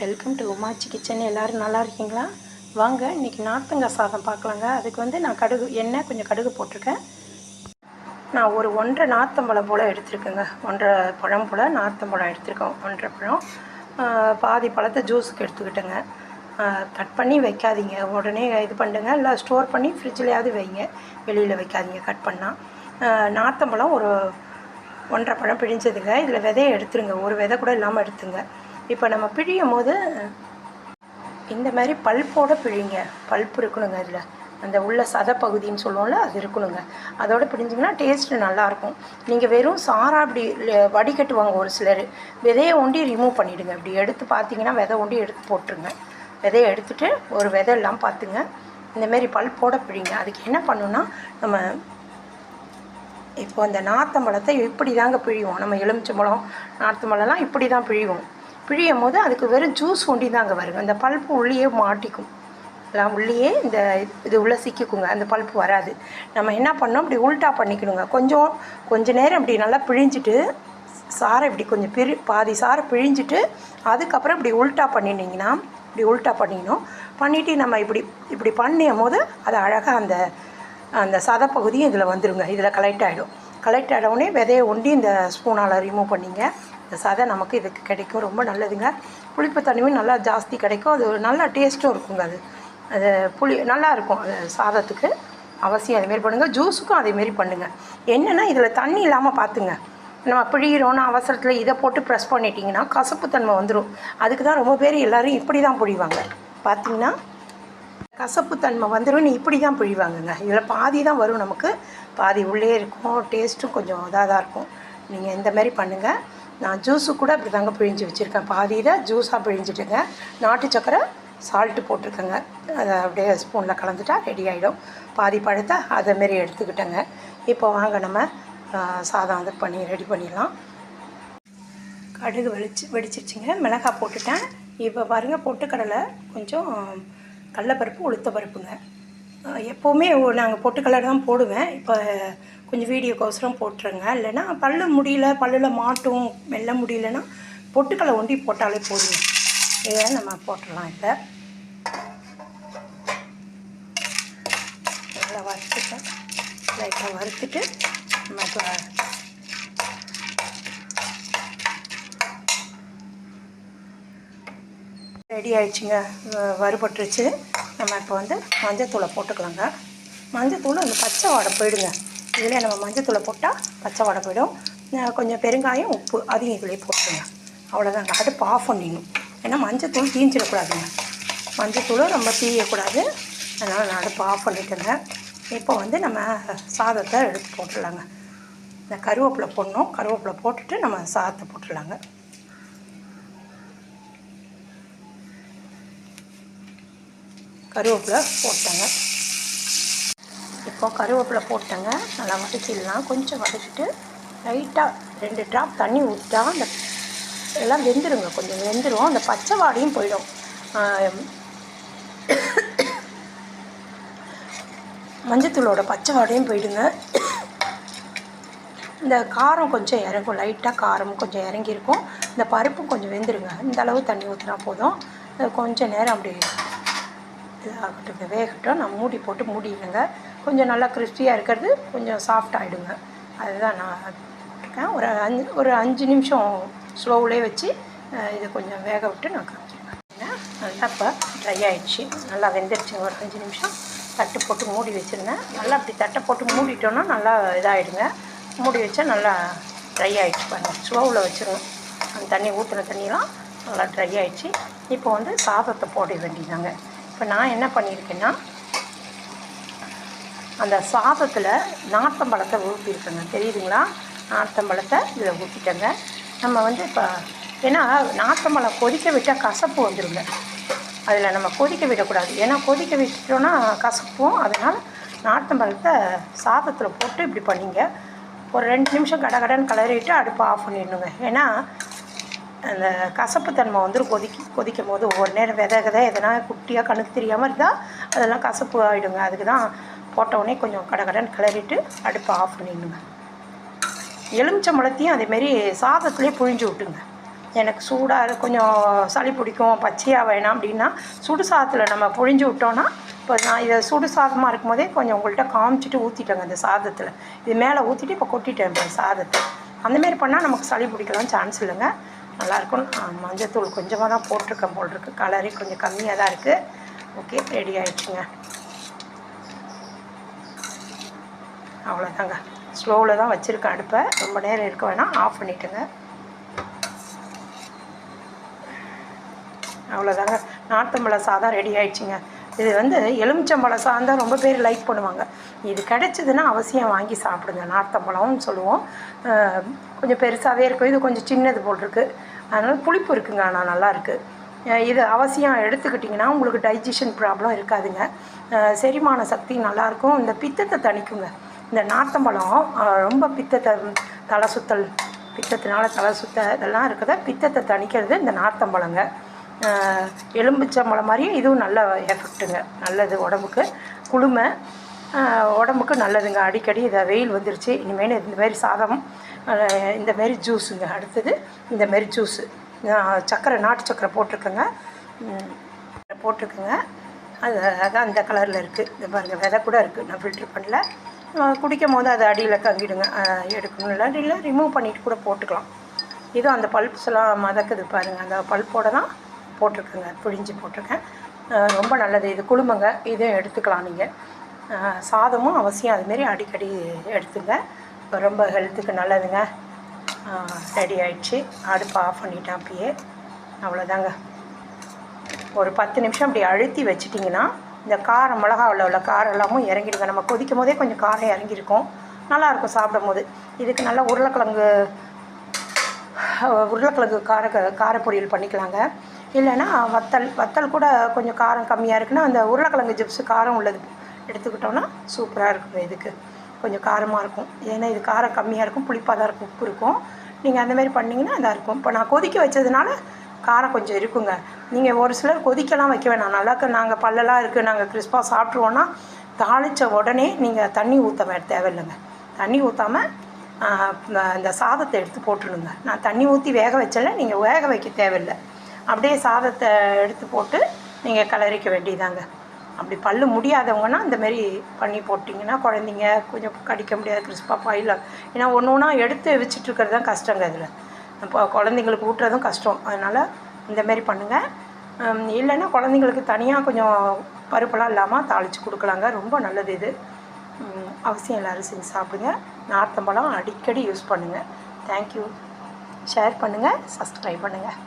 Welcome to உமாச்சி kitchen எல்லோரும் நல்லா இருக்கீங்களா? வாங்க இன்றைக்கி நார்த்தங்காய் சாதம் பார்க்கலாங்க. அதுக்கு வந்து நான் கடுகு எண்ணெய் கொஞ்சம் கடுகு போட்டிருக்கேன். நான் ஒரு ஒன்றரை நார்த்தம்பழம் போல் எடுத்திருக்கேங்க. ஒன்றரை பழம் போல் நார்த்தம்பழம் எடுத்திருக்கேன் ஒன்றரை பழம். பாதி பழத்தை ஜூஸுக்கு எடுத்துக்கிட்டேங்க. கட் பண்ணி வைக்காதீங்க. உடனே இது பண்ணுங்க. இல்லை ஸ்டோர் பண்ணி ஃப்ரிட்ஜிலையாவது வைங்க. வெளியில் வைக்காதீங்க. கட் பண்ணால் நார்த்தம்பழம் ஒரு ஒன்றரை பழம் பிழிஞ்சதுங்க. இதில் விதையை எடுத்துருங்க. ஒரு விதை கூட இல்லாமல் எடுத்துங்க. இப்போ நம்ம பிழியும் போது இந்த மாதிரி பல்ப்போட பிழிங்க. பல்ப் இருக்கணுங்க அதில் அந்த உள்ள சத பகுதின்னு சொல்லுவோம்ல அது இருக்கணுங்க. அதோட பிழிஞ்சிங்கன்னா டேஸ்ட்டு நல்லாயிருக்கும். நீங்கள் வெறும் சாரா அப்படி வடிகட்டுவாங்க ஒரு சிலர். விதையை ஒண்டி ரிமூவ் பண்ணிவிடுங்க இப்படி எடுத்து பார்த்தீங்கன்னா விதை ஒண்டி எடுத்து போட்டுருங்க. விதையை எடுத்துகிட்டு ஒரு விதை எல்லாம் பார்த்துங்க. இந்தமாரி பல்போட பல்ப்போட பிழிங்க. அதுக்கு என்ன பண்ணுன்னா நம்ம இப்போ அந்த நார்த்தம்பழத்தை இப்படி தாங்க பிழிவோம். நம்ம எலுமிச்சம்பழம் நார்த்தம்பழம்லாம் இப்படி தான் பிழிவோம். பிழியும் போது அதுக்கு வெறும் ஜூஸ் ஒண்டி தாங்க வருங்க. அந்த பல்ப்பு உள்ளேயே மாட்டிக்கும். எல்லாம் உள்ளேயே இந்த இது உள்ளே சிக்கிக்குங்க. அந்த பல்ப்பு வராது. நம்ம என்ன பண்ணோம் இப்படி உல்ட்டா பண்ணிக்கணுங்க. கொஞ்சம் கொஞ்ச நேரம் இப்படி நல்லா பிழிஞ்சிட்டு சாரை இப்படி கொஞ்சம் பிரி பாதி சாரை பிழிஞ்சிட்டு அதுக்கப்புறம் இப்படி உல்ட்டா பண்ணினீங்கன்னா இப்படி உல்ட்டா பண்ணிக்கணும் பண்ணிவிட்டு நம்ம இப்படி இப்படி பண்ணியும் போது அது அழகாக அந்த அந்த சதப்பகுதியும் இதில் வந்துடுங்க இதில் கலெக்ட் ஆகிடும் கலெக்ட் ஆகிடவுடனே விதையை ஒண்டி இந்த ஸ்பூனால் ரிமூவ் பண்ணிங்க. இந்த சதை நமக்கு இதுக்கு கிடைக்கும். ரொம்ப நல்லதுங்க. புளிப்பு தன்மையும் நல்லா ஜாஸ்தி கிடைக்கும். அது நல்லா டேஸ்ட்டும் இருக்குங்க அது. அது புளி நல்லா இருக்கும் அது சாதத்துக்கு. அவசியம் அதேமாரி பண்ணுங்கள் ஜூஸுக்கும் அதேமாரி பண்ணுங்கள் என்னென்னா இதில் தண்ணி இல்லாமல் பார்த்துங்க நம்ம பிழிகிறோன்னு அவசரத்தில் இதை போட்டு ப்ரெஸ் பண்ணிட்டீங்கன்னா கசப்புத்தன்மை வந்துடும் அதுக்கு தான் ரொம்ப பேர் எல்லோரும் இப்படி தான் பிழிவாங்க. பார்த்தீங்கன்னா கசப்புத்தன்மை வந்துடும் நீ இப்படி தான் பிழிவாங்கங்க. இதில் பாதி தான் வரும் நமக்கு. பாதி உள்ளே இருக்கும். டேஸ்ட்டும் கொஞ்சம் இதாக தான் இருக்கும். நீங்கள் இந்த மாதிரி பண்ணுங்கள் நான் ஜூஸு கூட அப்படி தாங்க பிழிஞ்சு வச்சுருக்கேன். பாதியில் ஜூஸாக பிழிஞ்சிட்டுங்க. நாட்டு சக்கரை சால்ட்டு போட்டிருக்கேங்க. அதை அப்படியே ஸ்பூனில் கலந்துட்டா ரெடி ஆகிடும் பாதி பழத்தை அதை மாரி எடுத்துக்கிட்டேங்க. இப்போ வாங்க நம்ம சாதம் வந்து பண்ணி ரெடி பண்ணிடலாம். கடுகு வெடிச்சு வெடிச்சிருச்சுங்க. மிளகாய் போட்டுட்டேன். இப்போ பாருங்கள் பொட்டுக்கடலை கொஞ்சம் கடலைப்பருப்பு உளுத்த பருப்புங்க எப்போவுமே நாங்கள் பொட்டுக்கடலை தான் போடுவேன். இப்போ கொஞ்சம் வீடியோக்கோசரம் போட்டுருங்க. இல்லைன்னா பல்லு முடியல பல்லில் மாட்டும் மெல்ல முடியலன்னா பொட்டுக்களை ஒண்டி போட்டாலே போதுங்க. இதை நம்ம போட்டுடலாம் இப்போ. நல்லா வறுத்துட்டேன். லைட்டாக வறுத்துட்டு நம்ம ரெடி ஆயிடுச்சுங்க. வ- வறுபட்டுருச்சு. நம்ம இப்போ வந்து மஞ்சத்தூளை போட்டுக்கலாங்க. மஞ்சத்தூள் அந்த பச்சை வாடை போயிடுங்க. இதிலே நம்ம மஞ்சத்தூளை போட்டால் பச்சை வாடை போயிடும். கொஞ்சம் பெருங்காயம் உப்பு அதையும் இதிலே போட்டுருங்க அவ்வளோதாங்க அடுப்பு ஆஃப் பண்ணிடணும். ஏன்னா மஞ்சத்தூள் தீஞ்சிடக்கூடாதுங்க. மஞ்சத்தூளும் ரொம்ப தீயக்கூடாது. அதனால் நான் அடுப்பு ஆஃப் பண்ணிட்டேங்க. இப்போ வந்து நம்ம சாதத்தை எடுத்து போட்டுடலாங்க. இந்த கருவேப்பிலை போடணும். கருவேப்பிலை போட்டுட்டு நம்ம சாதத்தை போட்டுடலாங்க. கருவேப்பிலை போட்டேங்க. இப்போ கருவேப்பிலை போட்டேங்க. நல்லா வதக்கிடலாம். கொஞ்சம் வதக்கிட்டு லைட்டாக ரெண்டு ட்ராப் தண்ணி ஊற்றா அந்த எல்லாம் வெந்துருங்க. கொஞ்சம் வெந்துடும் அந்த பச்சை வாடையும் போயிடும். மஞ்சத்தூளோட பச்சை வாடையும் போயிடுங்க. இந்த காரம் கொஞ்சம் இறங்கும். லைட்டாக காரம் கொஞ்சம் இறங்கியிருக்கும். இந்த பருப்பும் கொஞ்சம் வெந்துருங்க. இந்த அளவு தண்ணி ஊற்றினா போதும். கொஞ்சம் நேரம் அப்படி இதாகட்டும் வேகட்டும். நான் மூடி போட்டு மூடிடுங்க. கொஞ்சம் நல்லா கிறிஸ்பியாக இருக்கிறது கொஞ்சம் சாஃப்ட் ஆகிடுங்க அதுதான் நான் இருக்கேன். ஒரு அஞ்சு ஒரு அஞ்சு நிமிஷம் ஸ்லோவிலே வச்சு இதை கொஞ்சம் வேக விட்டு நான் காமிச்சிருக்கேன் நல்லா இப்போ ட்ரை ஆகிடுச்சு நல்லா வெந்துருச்சுங்க ஒரு அஞ்சு நிமிஷம் தட்டு போட்டு மூடி வச்சுருந்தேன். நல்லா அப்படி தட்டை போட்டு மூடிட்டோன்னா நல்லா இதாகிடுங்க மூடி வச்சா நல்லா ட்ரை ஆகிடுச்சு பாருங்கள் ஸ்லோவில் வச்சுருவோம் அந்த தண்ணி ஊற்றின தண்ணியெலாம் நல்லா ட்ரை ஆகிடுச்சு இப்போ வந்து சாதத்தை போட வேண்டியதாங்க இப்போ நான் என்ன பண்ணியிருக்கேன்னா அந்த சாதத்தில் நாட்டம்பழத்தை ஊற்றிருக்கேங்க தெரியுதுங்களா? நார்த்தம்பழத்தை இதில் ஊற்றிட்டேங்க நம்ம வந்து இப்போ ஏன்னா நாட்டம்பழம் கொதிக்க விட்டால் கசப்பு வந்துடுங்க அதில் நம்ம கொதிக்க விடக்கூடாது. ஏன்னா கொதிக்க விட்டுட்டோன்னா கசப்பும் அதனால் நார்த்தம்பழத்தை சாதத்தில் போட்டு இப்படி பண்ணிங்க. ஒரு ரெண்டு நிமிஷம் கடகடன்னு கலரிட்டு அடுப்பை ஆஃப் பண்ணிடணுங்க. ஏன்னா அந்த கசப்புத்தன்மை வந்து கொதிக்க கொதிக்கும் போது ஒவ்வொரு நேரம் விதை விதை எதனா குட்டியாக கணக்கு தெரியாமல் இருந்தால் அதெல்லாம் கசப்பு ஆகிடுங்க அதுக்கு தான் போட்டவுடனே கொஞ்சம் கடை கடன் கிளறிட்டு அடுப்பை ஆஃப் பண்ணிடுங்க. எலுமிச்சம்பழத்தையும் அதேமாரி சாதத்துலேயே புழிஞ்சு விட்டுங்க. எனக்கு சூடாக கொஞ்சம் சளி பிடிக்கும் பச்சையாக வேணாம் அப்படின்னா சுடு சாதத்தில் நம்ம புழிஞ்சு விட்டோன்னா இப்போ நான் இதை சுடு சாதமாக இருக்கும்போதே கொஞ்சம் உங்கள்கிட்ட காமிச்சிட்டு ஊற்றிட்டேங்க இந்த சாதத்தில். இது மேலே ஊற்றிட்டு இப்போ கொட்டிட்டேன் இப்போ சாதத்தை. அந்தமாரி பண்ணால் நமக்கு சளி பிடிக்கலாம் சான்ஸ் இல்லைங்க. நல்லாயிருக்கும். மஞ்சத்தூள் கொஞ்சமாக தான் போட்டிருக்கேன் போல் இருக்குது கலரே கொஞ்சம் கம்மியாக தான் இருக்குது ஓகே ரெடி ஆகிடுச்சுங்க அவ்வளோதாங்க ஸ்லோவில் தான் வச்சுருக்கேன் அடுப்பை. ரொம்ப நேரம் இருக்க வேணாம். ஆஃப் பண்ணிவிட்டுங்க அவ்வளோதாங்க நார்த்தம்பழ சாதம் ரெடி ஆயிடுச்சுங்க. இது வந்து எலுமிச்சம்பழ சாதம் தான் ரொம்ப பேர் லைக் பண்ணுவாங்க. இது கிடச்சிதுன்னா அவசியம் வாங்கி சாப்பிடுங்க. நார்த்தம்பழம்னு சொல்லுவோம். கொஞ்சம் பெருசாகவே இருக்கும். இது கொஞ்சம் சின்னது போல் இருக்குது அதனால் புளிப்பு இருக்குங்க. ஆனால் நல்லாயிருக்கு இது அவசியம் எடுத்துக்கிட்டிங்கன்னா உங்களுக்கு டைஜஷன் ப்ராப்ளம் இருக்காதுங்க. செரிமான சக்தி நல்லாயிருக்கும் இந்த பித்தத்தை தணிக்குங்க. இந்த நார்த்தம்பழம் ரொம்ப பித்தத்தை தலை சுத்தல் பித்தத்தினால தலை சுத்த இதெல்லாம் இருக்கிறத பித்தத்தை தணிக்கிறது இந்த நார்த்தம்பழங்க. எலும்பிச்சம்பழம் மாதிரியும் இதுவும் நல்ல எஃபெக்ட்டுங்க நல்லது உடம்புக்கு. குளுமை உடம்புக்கு நல்லதுங்க. அடிக்கடி இதை வெயில் வந்துருச்சு. இனிமேல் இந்த மாதிரி சாதம் இந்த மாரி ஜூஸுங்க. அடுத்தது இந்த மாரி ஜூஸு. சக்கரை நாட்டு சக்கரை போட்டிருக்கேங்க. போட்டிருக்குங்க. அது அதான் இந்த கலரில் இருக்குது இந்த பாருங்கள் விதை கூட இருக்குது நான் ஃபில்ட்ரு பண்ணல. குடிக்கும் போது அதை அடியில் தங்கிடுங்க எடுக்கணும் இல்லை. இல்லை ரிமூவ் பண்ணிட்டு கூட போட்டுக்கலாம். இது அந்த பல்ப்ஸ் எல்லாம் மதக்குது பாருங்கள் அந்த பல்ப்போட தான் போட்டிருக்கேங்க. பிழிஞ்சு போட்டிருக்கேன். ரொம்ப நல்லது. இது குழுமங்க. இதையும் எடுத்துக்கலாம் நீங்கள் சாதமும் அவசியம். அதுமாரி அடிக்கடி எடுத்துங்க. ரொம்ப ஹெல்த்துக்கு நல்லதுங்க. ரெடி ஆயிடுச்சு அடுப்பு ஆஃப் பண்ணிட்டேன் அப்பயே அவ்வளோதாங்க. ஒரு பத்து நிமிஷம் அப்படி அழுத்தி வச்சிட்டிங்கன்னா இந்த காரம் மிளகாவில் உள்ள காரம் எல்லாமும் இறங்கிடுங்க. நம்ம கொதிக்கும் போதே கொஞ்சம் காரம் இறங்கியிருக்கும். நல்லாயிருக்கும் சாப்பிடும் போது இதுக்கு நல்லா உருளைக்கிழங்கு உருளைக்கிழங்கு கார கார பொரியல் பண்ணிக்கலாங்க. இல்லைன்னா வத்தல் வத்தல் கூட கொஞ்சம் காரம் கம்மியாக இருக்குன்னா அந்த உருளைக்கிழங்கு ஜிப்ஸு காரம் உள்ளது எடுத்துக்கிட்டோன்னா சூப்பராக இருக்கும் இதுக்கு. கொஞ்சம் காரமாக இருக்கும். ஏன்னா இது காரம் கம்மியாக இருக்கும் புளிப்பாக தான் இருக்கும் உப்பு இருக்கும். நீங்கள் அந்தமாரி பண்ணிங்கன்னா இதாக இருக்கும். இப்போ நான் கொதிக்க வச்சதுனால காரம் கொஞ்சம் இருக்குங்க. நீங்கள் ஒரு சிலர் கொதிக்கலாம் வைக்க வேணாம். நல்லாக்க நாங்கள் பல்லெல்லாம் இருக்குது நாங்கள் கிறிஸ்பாக சாப்பிட்ருவோன்னா தாளித்த உடனே நீங்கள் தண்ணி ஊற்ற வே தேவையில்லைங்க. தண்ணி ஊற்றாமல் இந்த சாதத்தை எடுத்து போட்டுருங்க. நான் தண்ணி ஊற்றி வேக வச்சல நீங்கள் வேக வைக்க தேவையில்லை. அப்படியே சாதத்தை எடுத்து போட்டு நீங்கள் கலரிக்க வேண்டியதாங்க. அப்படி பல்லு முடியாதவங்கன்னா இந்தமாரி பண்ணி போட்டிங்கன்னா குழந்தைங்க கொஞ்சம் கடிக்க முடியாது கிறிஸ்பாக பாயில். ஏன்னா ஒன்று ஒன்றா எடுத்து வச்சுட்டு இருக்கிறது தான் கஷ்டங்க இதில். இப்போ குழந்தைங்களுக்கு ஊட்டுறதும் கஷ்டம். அதனால் இந்தமாரி பண்ணுங்கள் இல்லைன்னா குழந்தைங்களுக்கு தனியாக கொஞ்சம் பருப்பெல்லாம் இல்லாமல் தாளித்து கொடுக்கலாங்க. ரொம்ப நல்லது இது. அவசியம் எல்லோரும் செஞ்சு சாப்பிடுங்க. நார்த்தம்பழம் அடிக்கடி யூஸ் பண்ணுங்கள் தேங்க்யூ ஷேர் பண்ணுங்கள் சப்ஸ்கிரைப் பண்ணுங்கள்